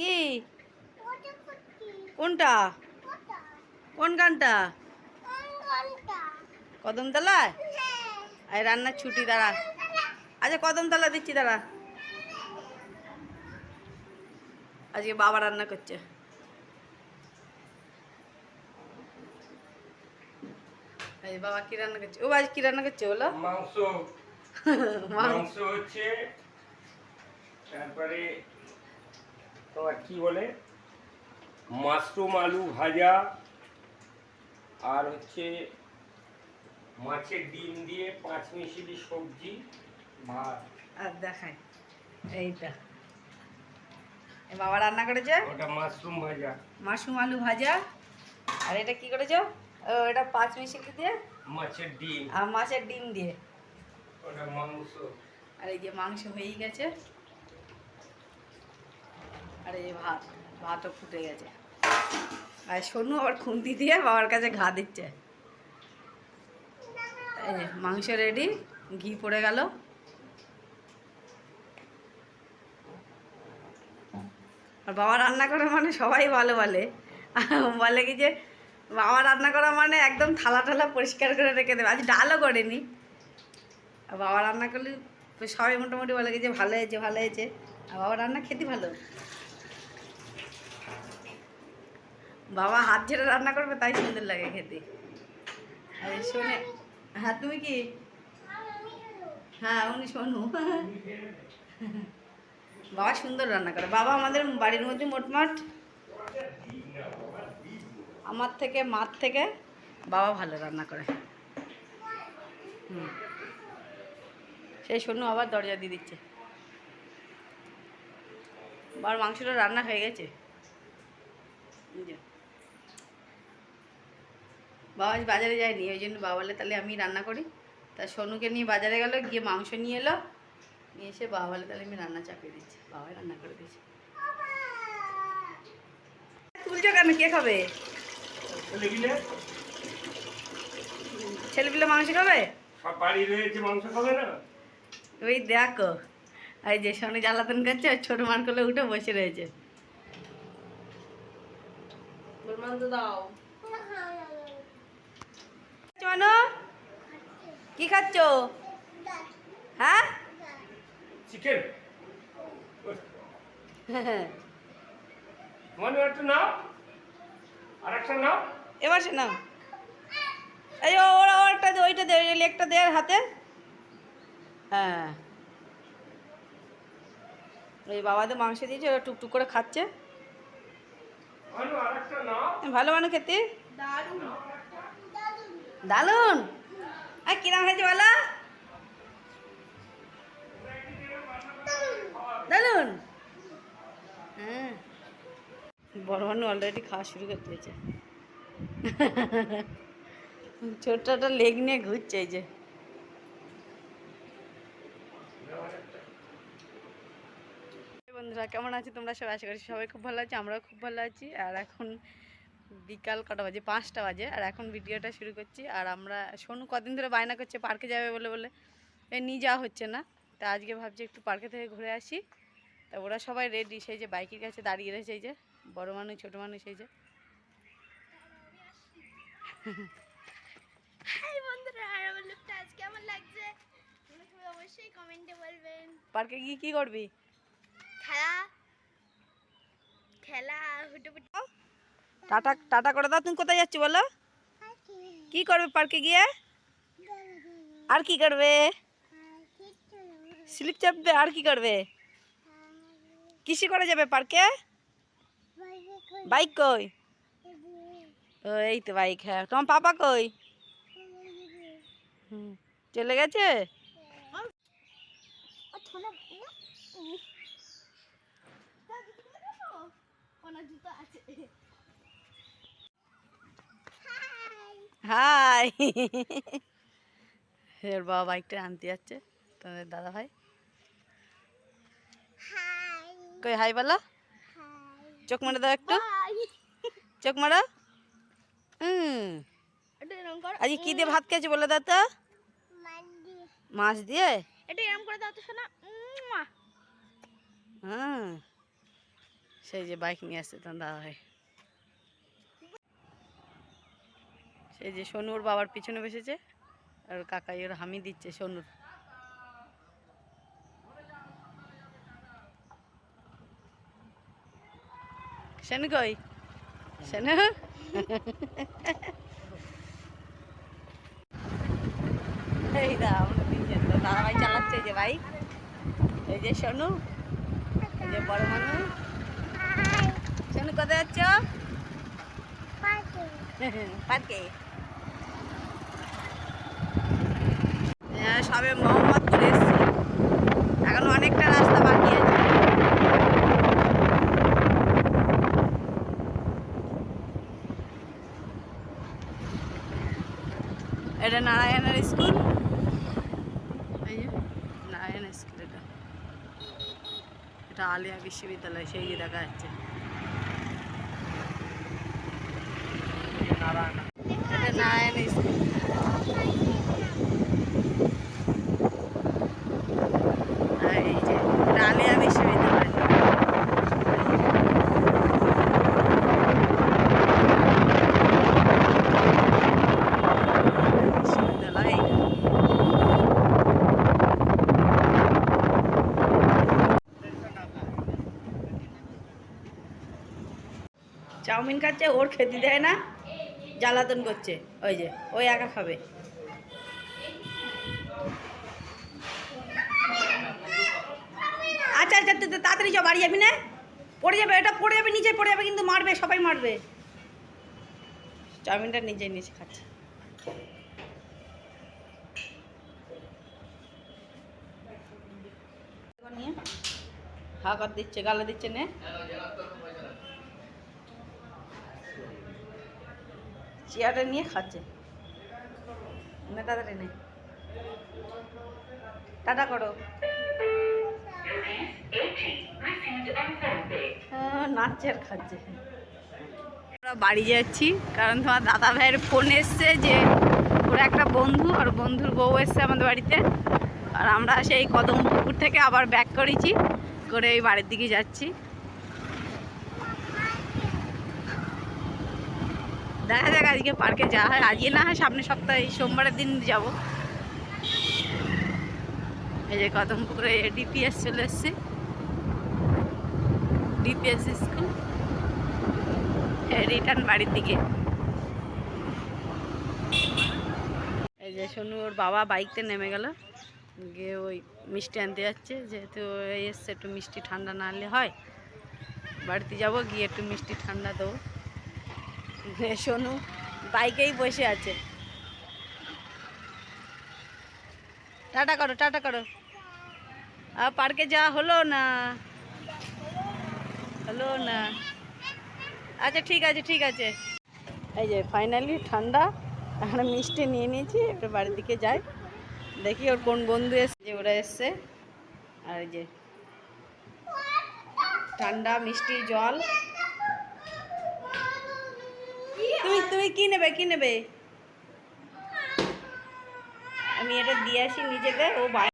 কি? কোনটা? কোন গানটা? কদমতলায়? এই রান্নার ছুটি দাঁড়া। আচ্ছা কদমতলা দিচ্ছি দাঁড়া। আজকে বাবা রান্না করছে। বাবা কি রান্না করছে? ও আজ কি রান্না করছে বলো? মাংস। মাংস হচ্ছে তারপরে তোমার কি বলে? মাশরুম আলু ভাজা আর হচ্ছে মাছের ডিম দিয়ে পাঁচ মিশিলি সবজি ভাত। আর দেখাই এইটা। বাবা রান্না করেছে? ওটা মাশরুম ভাজা। মাশরুম আলু ভাজা। আর এটা কি করেছ? এটা পাঁচ মিশিলি দিয়ে? মাছের ডিম। আর মাছের ডিম দিয়ে। ওটা মাংস। আর এই যে মাংস হয়েই গেছে। আর এই ভাত, ভাতও ফুটে গেছে। আর সোনু আবার খুন্তি দিয়ে বাবার কাছে ঘা দিচ্ছে। মাংস রেডি ঘি পড়ে গেল। আর বাবা রান্না করে মানে সবাই ভালো বলে। বলে কি যে, বাবা রান্না করা মানে একদম থালা থালা পরিষ্কার করে রেখে দেবে। আজ ডালও করেনি। আর বাবা রান্না করলে সবাই মোটামুটি বলে কি যে ভালো হয়েছে ভালো হয়েছে। আর বাবা রান্না খেতে ভালো। বাবা হাত ঝেড়ে রান্না করবে তাই সুন্দর লাগে খেতে। শোনে হ্যাঁ তুমি কি? হ্যাঁ উনি শোনু। বাবা সুন্দর রান্না করে। বাবা আমাদের বাড়ির মধ্যে মোটমাট আমার থেকে, মার থেকে বাবা ভালো রান্না করে। হুম। সেই শোনো আবার দরজা দিয়ে দিচ্ছে। বার মাংসটা রান্না হয়ে গেছে। বাবা আজ বাজারে যায়নি ওই জন্য বাবা বলে তাহলে আমি রান্না করি। তা সোনুকে নিয়ে বাজারে গেল গিয়ে মাংস নিয়ে এলো। নিয়ে এসে বাবা বলে তাহলে আমি রান্না চাপিয়ে দিচ্ছি। বাবাই রান্না করে দিয়েছে। তুলছো কেন? কে খাবে? ছেলেপিলে? মাংস খাবে? সব বাড়ি রয়েছে মাংস খাবে না? ওই দেখো এই যে সোনু জ্বালাতন করছে আর ছোট মান করলে উঠে বসে রয়েছে। দাও। চনো কি খাচ্ছ? হ্যাঁ? চিকেন মানে একটা নাও। আর একটা নাও। এবার সে না এই ও ওরা ওরটা দে ওইটা দে ওই দে হাতে। হ্যাঁ। এই বাবাদের মাংস দিয়েছে ওরা টুকটুক করে খাচ্ছে। মানে আর একটা নাও। ভালো মানে খেতে? দারুণ আর কিরম হয়েছে বলো? দারুণ হ্যাঁ। বড় মানুষ অলরেডি খাওয়া শুরু করে দিয়েছে। ছোটটা লেগ নিয়ে ঘুরছে এই যে। বন্ধুরা, কেমন আছো তোমরা? সবাই আশা করি সবাই খুব ভালো আছে, আমরাও খুব ভালো আছি। আর এখন বিকাল কটা বাজে? পাঁচটা বাজে। আর এখন ভিডিওটা শুরু করছি। আর আমরা সোনু কদিন ধরে বায়না করছে পার্কে যাবে বলে বলে। এ নিয়ে যাওয়া হচ্ছে না। তা আজকে ভাবছি একটু পার্কে থেকে ঘুরে আসি। তা ওরা সবাই রেডি সেই যে বাইকের কাছে দাঁড়িয়ে রয়েছে এই যে বড় মানুষ ছোটো মানুষ এই যে। পার্কে গিয়ে কী করবি? খেলা। খেলা হুটোপুটি। টাটা টাটা করে দাও, তুমি কোথায় যাচ্ছি বলো? কি করবে পার্কে গিয়ে? আর কি করবে? স্লিপ চাপবে, আর কি করবে? কিসে করে যাবে পার্কে? বাইক কই? ও, এই তো বাইক হ্যাঁ। তোমার পাপা কই? চলে গেছে? হাই। এর বাবা বাইকটা আনতে যাচ্ছে তোমাদের দাদা ভাই। কই হাই বলো? চোখ মারে দাও একটু। চোখ মারো। হুম আজকে কি দিয়ে ভাত খেয়েছি বলে দাও তো। মাছ দিয়ে? এটা এরকম করে দাও তো শোনা। হুম সেই যে বাইক নিয়ে আসছে তার দাদা ভাই। সেই যে সোনুর বাবার পিছনে বসেছে আর কাকাই ওর হামি দিচ্ছে সোনুর। শোনু কই? শোনু? এই দা আমরা তিনজন দাদা ভাই চালাচ্ছে যে বাইক এই যে সোনু এই যে বড় মানু। সোনু কোথায় যাচ্ছ? পার্কে? সবে মোহাম্মদপুর এসছি। এখন অনেকটা রাস্তা বাকি আছে। এটা নারায়ণের স্কুল। নারায়ণ স্কুল এটা। এটা আলিয়া বিশ্ববিদ্যালয়, সেই দেখা যাচ্ছে। এটা নারায়ণ স্কুল আর এই যে এটা আলিয়া বিশ্ববিদ্যালয় বিশ্ববিদ্যালয় এইটা। চাউমিন খাচ্ছে, ওর খেতে দেয় না, জ্বালাতন করছে। ওই যে ওই একা খাবে। আচ্ছা আচ্ছা তুই তাড়াতাড়ি যা, বাড়ি যাবি না? পড়ে যাবে, এটা পড়ে যাবে, নিচে পড়ে যাবে, কিন্তু মারবে, সবাই মারবে। চাউমিনটা নিজে নিচে খাচ্ছে। নিয়ে হাকার দিচ্ছে, গালা দিচ্ছে, নে। চেয়ারটা নিয়ে খাচ্ছে। তাড়াতাড়ি নে। টাটা করো। হ্যাঁ, নাচছে খাচ্ছে। বাড়ি যাচ্ছি কারণ তোমার দাদা ভাইয়ের ফোন এসছে যে ওর একটা বন্ধু আর বন্ধুর বউ এসছে আমাদের বাড়িতে। আর আমরা সেই কদম পুকুর থেকে আবার ব্যাক করেছি করে এই বাড়ির দিকে যাচ্ছি। দেখা যাক আজকে পার্কে যাওয়া হয়। আজকে না হয় সামনের সপ্তাহে সোমবারের দিন যাব। এই যে কদম পুকুরে ডিপিএস চলে এসছে। DPS school. রিটার্ন বাড়ির দিকে। এই যে শোনু ওর বাবা বাইকতে নেমে গেল। গিয়ে ওই মিষ্টি আনতে যাচ্ছে। যেহেতু এসছে, একটু মিষ্টি ঠান্ডা না হয়। বাড়িতে যাব, গিয়ে একটু মিষ্টি ঠান্ডা দেবো। শোনু বাইকেই বসে আছে। টাটা করো টাটা করো। আর পার্কে যাওয়া হলো না? হলো না। আচ্ছা ঠিক আছে ঠিক আছে। এই যে ফাইনালি ঠান্ডা এখন মিষ্টি নিয়ে নিয়েছি, এবার বাড়ির দিকে যাই। দেখি ওর কোন বন্ধু এসছে যে ওরা এসছে। আর যে, ঠান্ডা, মিষ্টি, জল। তুমি তুমি কি নেবে কি নেবে? আমি এটা দিয়ে আসি নিজেকে ও